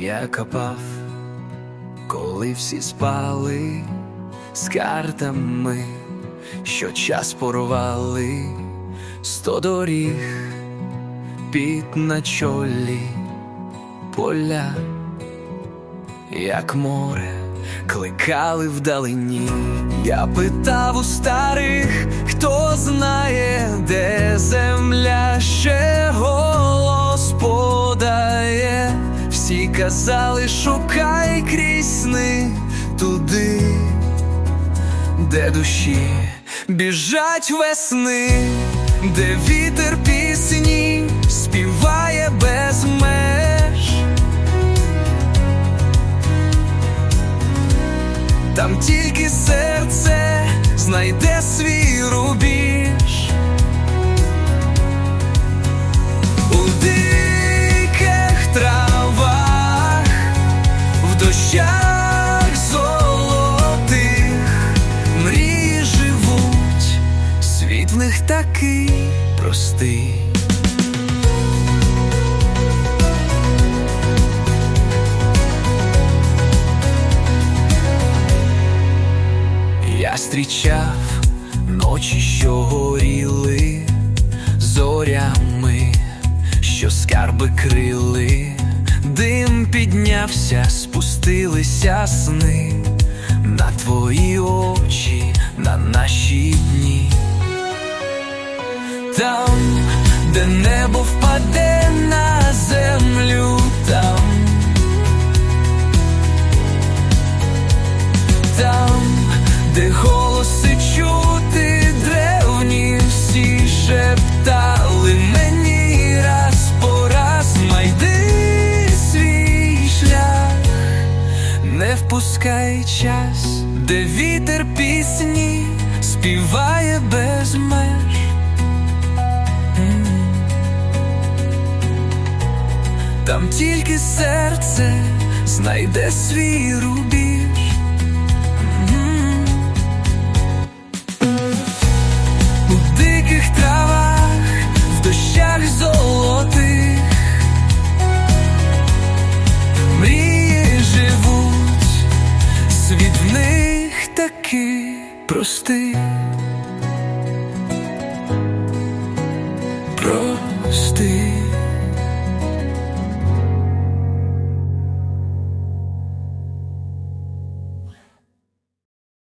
Я копав, коли всі спали з картами, що час порвали, сто доріг під на чолі поля, як море, кликали вдалині. Я питав у старих, хто знає, де казали, шукай крізь сни туди, де душі біжать весни, де вітер пісні співає без меж. Там тільки серце простий. Я зустрічав ночі, що горіли зорями, що скарби крили, дим піднявся, спустилися сни на твої очі, на наші дні. Там, де небо впаде на землю, там. там, де голоси чути древні, всі шептали мені раз по раз майди свій шлях, не впускай час, де вітер пісні співає без Там тільки серце знайде свій рубіж. У диких травах, в дощах золотих мрії живуть, світ в них такий простий. Простий.